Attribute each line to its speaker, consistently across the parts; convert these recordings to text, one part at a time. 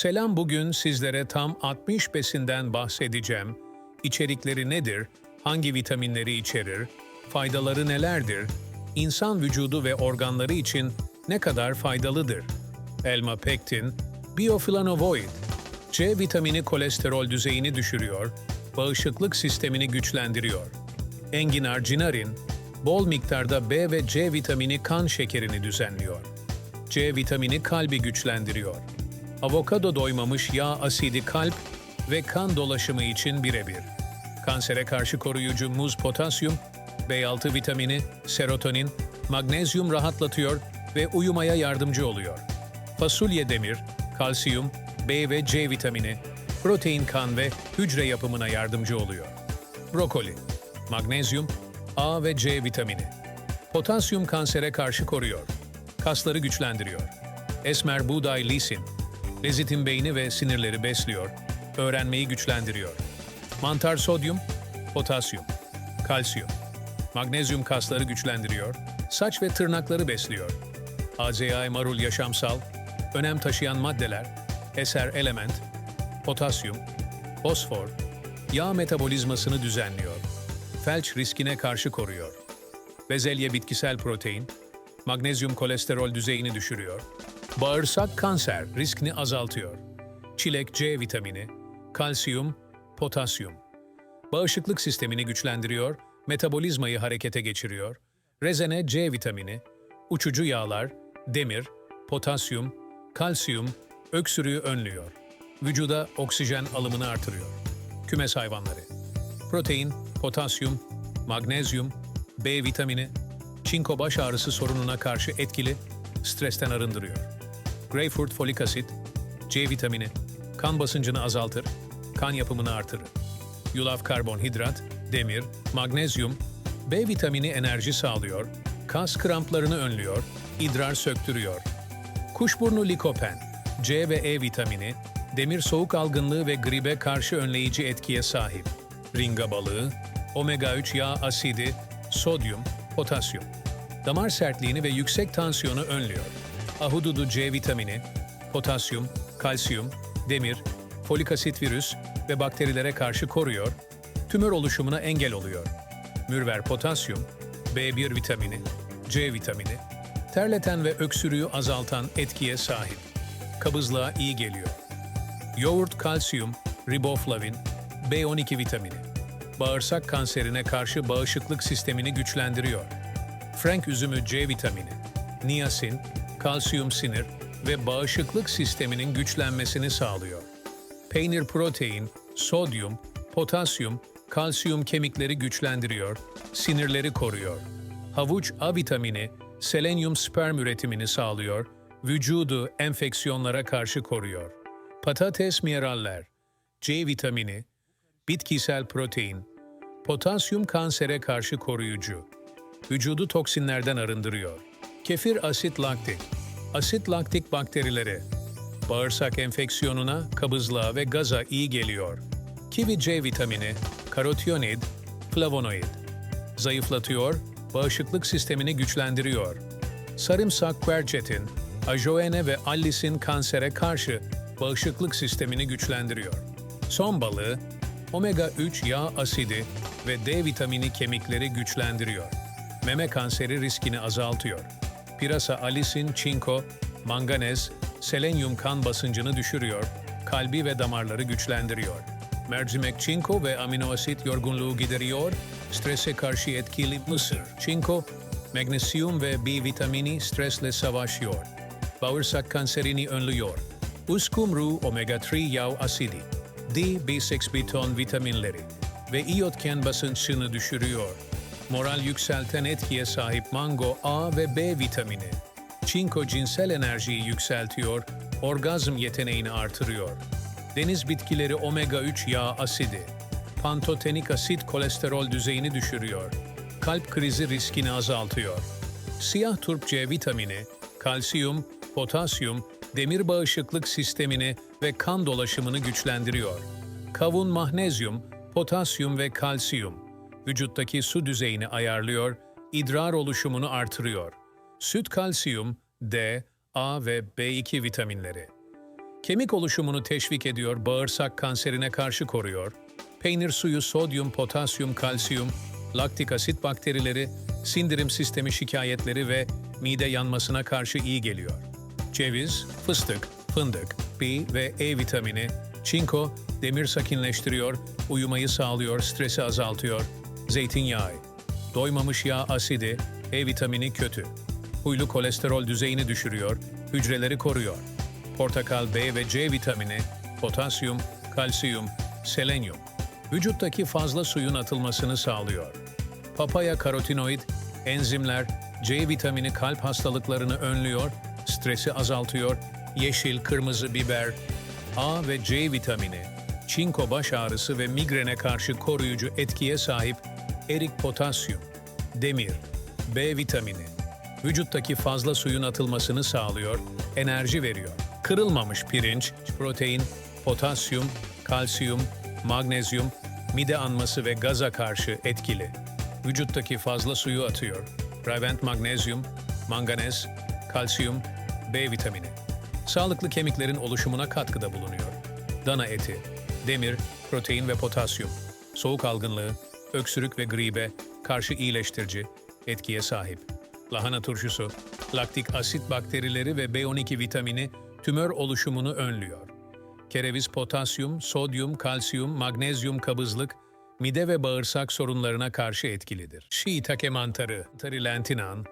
Speaker 1: Selam bugün sizlere tam 60 besinden bahsedeceğim. İçerikleri nedir? Hangi vitaminleri içerir? Faydaları nelerdir? İnsan vücudu ve organları için ne kadar faydalıdır? Elma pektin, bioflavonoid, C vitamini kolesterol düzeyini düşürüyor, bağışıklık sistemini güçlendiriyor. Enginar cinarin, bol miktarda B ve C vitamini kan şekerini düzenliyor. C vitamini kalbi güçlendiriyor. Avokado doymamış yağ asidi kalp ve kan dolaşımı için birebir. Kansere karşı koruyucu muz potasyum, B6 vitamini, serotonin, magnezyum rahatlatıyor ve uyumaya yardımcı oluyor. Fasulye demir, kalsiyum, B ve C vitamini, protein kan ve hücre yapımına yardımcı oluyor. Brokoli, magnezyum, A ve C vitamini. Potasyum kansere karşı koruyor. Kasları güçlendiriyor. Esmer buğday lisin, lezitin beyni ve sinirleri besliyor. Öğrenmeyi güçlendiriyor. Mantar sodyum, potasyum, kalsiyum. Magnezyum kasları güçlendiriyor. Saç ve tırnakları besliyor. AZI marul yaşamsal, önem taşıyan maddeler, eser element, potasyum, fosfor, yağ metabolizmasını düzenliyor. Felç riskine karşı koruyor. Bezelye bitkisel protein, magnezyum kolesterol düzeyini düşürüyor. Bağırsak kanser riskini azaltıyor. Çilek C vitamini, kalsiyum, potasyum. Bağışıklık sistemini güçlendiriyor, metabolizmayı harekete geçiriyor. Rezene C vitamini, uçucu yağlar, demir, potasyum, kalsiyum, öksürüğü önlüyor. Vücuda oksijen alımını artırıyor. Kümes hayvanları. Protein, potasyum, magnezyum, B vitamini, çinko baş ağrısı sorununa karşı etkili, stresten arındırıyor. Greyfurt folik asit, C vitamini, kan basıncını azaltır, kan yapımını artırır. Yulaf karbonhidrat, demir, magnezyum, B vitamini enerji sağlıyor, kas kramplarını önlüyor, idrar söktürüyor. Kuşburnu likopen, C ve E vitamini, demir soğuk algınlığı ve gribe karşı önleyici etkiye sahip. Ringa balığı, omega-3 yağ asidi, sodyum, potasyum. Damar sertliğini ve yüksek tansiyonu önlüyor. Ahududu C vitamini, potasyum, kalsiyum, demir, folik asit virüs ve bakterilere karşı koruyor, tümör oluşumuna engel oluyor. Mürver potasyum, B1 vitamini, C vitamini, terleten ve öksürüğü azaltan etkiye sahip. Kabızlığa iyi geliyor. Yoğurt kalsiyum, riboflavin, B12 vitamini. Bağırsak kanserine karşı bağışıklık sistemini güçlendiriyor. Frank üzümü C vitamini, niyasin, kalsiyum sinir ve bağışıklık sisteminin güçlenmesini sağlıyor. Peynir protein, sodyum, potasyum, kalsiyum kemikleri güçlendiriyor, sinirleri koruyor. Havuç A vitamini, selenyum sperm üretimini sağlıyor, vücudu enfeksiyonlara karşı koruyor. Patates mineraller, C vitamini, bitkisel protein, potasyum kansere karşı koruyucu, vücudu toksinlerden arındırıyor. Kefir asit laktik, asit laktik bakterileri, bağırsak enfeksiyonuna, kabızlığa ve gaza iyi geliyor. Kivi C vitamini, karotiyonid, flavonoid, zayıflatıyor, bağışıklık sistemini güçlendiriyor. Sarımsak quercetin, ajoene ve allisin kansere karşı bağışıklık sistemini güçlendiriyor. Son balığı, omega-3 yağ asidi ve D vitamini kemikleri güçlendiriyor. Meme kanseri riskini azaltıyor. Pirasa alisin, çinko, manganez, selenyum kan basıncını düşürüyor, kalbi ve damarları güçlendiriyor. Mercimek çinko ve amino asit yorgunluğu gideriyor, strese karşı etkili mısır. Çinko, magnesyum ve B vitamini stresle savaşıyor. Bağırsak kanserini önlüyor. Uskumru omega-3 yağ asidi, D, B6 biton vitaminleri ve iyotken basıncını düşürüyor. Moral yükselten etkiye sahip mango A ve B vitamini. Çinko cinsel enerjiyi yükseltiyor, orgazm yeteneğini artırıyor. Deniz bitkileri omega-3 yağ asidi. Pantotenik asit kolesterol düzeyini düşürüyor. Kalp krizi riskini azaltıyor. Siyah turp C vitamini, kalsiyum, potasyum, demir bağışıklık sistemini ve kan dolaşımını güçlendiriyor. Kavun magnezyum, potasyum ve kalsiyum vücuttaki su düzeyini ayarlıyor, idrar oluşumunu artırıyor. Süt kalsiyum, D, A ve B2 vitaminleri. Kemik oluşumunu teşvik ediyor, bağırsak kanserine karşı koruyor. Peynir suyu sodyum, potasyum, kalsiyum, laktik asit bakterileri, sindirim sistemi şikayetleri ve mide yanmasına karşı iyi geliyor. Ceviz, fıstık, fındık, B ve E vitamini, çinko, demir sakinleştiriyor, uyumayı sağlıyor, stresi azaltıyor. Zeytinyağı, doymamış yağ asidi, E vitamini kötü. Huylu kolesterol düzeyini düşürüyor, hücreleri koruyor. Portakal B ve C vitamini, potasyum, kalsiyum, selenyum. Vücuttaki fazla suyun atılmasını sağlıyor. Papaya karotinoid, enzimler, C vitamini kalp hastalıklarını önlüyor, stresi azaltıyor, yeşil, kırmızı biber, A ve C vitamini, çinko baş ağrısı ve migrene karşı koruyucu etkiye sahip erik potasyum, demir, B vitamini, vücuttaki fazla suyun atılmasını sağlıyor, enerji veriyor. Kırılmamış pirinç, protein, potasyum, kalsiyum, magnezyum, mide anması ve gaza karşı etkili. Vücuttaki fazla suyu atıyor. Prevent magnezyum, manganez, kalsiyum, B vitamini. Sağlıklı kemiklerin oluşumuna katkıda bulunuyor. Dana eti, demir, protein ve potasyum, soğuk algınlığı, öksürük ve gribe karşı iyileştirici etkiye sahip. Lahana turşusu, laktik asit bakterileri ve B12 vitamini tümör oluşumunu önlüyor. Kereviz potasyum, sodyum, kalsiyum, magnezyum kabızlık, mide ve bağırsak sorunlarına karşı etkilidir. Shiitake mantarı, trilantinan,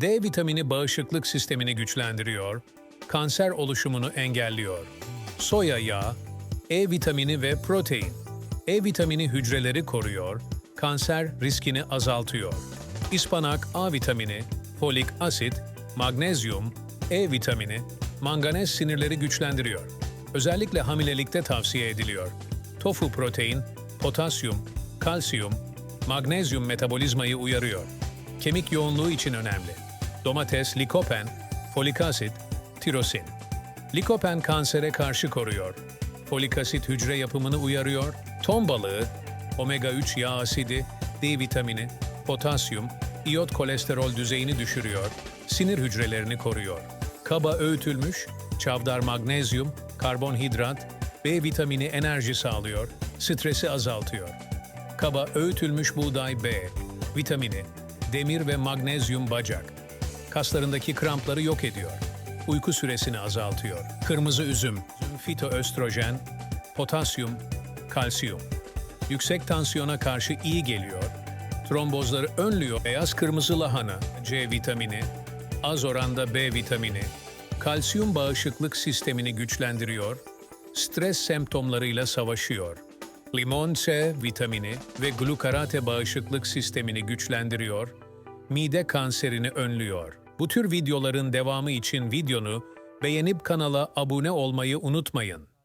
Speaker 1: D vitamini bağışıklık sistemini güçlendiriyor, kanser oluşumunu engelliyor. Soya yağı, E vitamini ve protein. E vitamini hücreleri koruyor, kanser riskini azaltıyor. İspanak A vitamini, folik asit, magnezyum, E vitamini, manganez sinirleri güçlendiriyor. Özellikle hamilelikte tavsiye ediliyor. Tofu protein, potasyum, kalsiyum, magnezyum metabolizmayı uyarıyor. Kemik yoğunluğu için önemli. Domates, likopen, folik asit, tirosin. Likopen kansere karşı koruyor. Folik asit hücre yapımını uyarıyor. Ton balığı, omega-3 yağ asidi, D vitamini, potasyum, iyot kolesterol düzeyini düşürüyor. Sinir hücrelerini koruyor. Kaba öğütülmüş, çavdar magnezyum, karbonhidrat, B vitamini enerji sağlıyor, stresi azaltıyor. Kaba öğütülmüş buğday B, vitamini, demir ve magnezyum bacak. Kaslarındaki krampları yok ediyor. Uyku süresini azaltıyor. Kırmızı üzüm, fitoöstrojen, potasyum, kalsiyum. Yüksek tansiyona karşı iyi geliyor. Trombozları önlüyor. Beyaz kırmızı lahana, C vitamini, az oranda B vitamini, kalsiyum bağışıklık sistemini güçlendiriyor, stres semptomlarıyla savaşıyor. Limon C vitamini ve glukarate bağışıklık sistemini güçlendiriyor, mide kanserini önlüyor. Bu tür videoların devamı için videonu beğenip kanala abone olmayı unutmayın.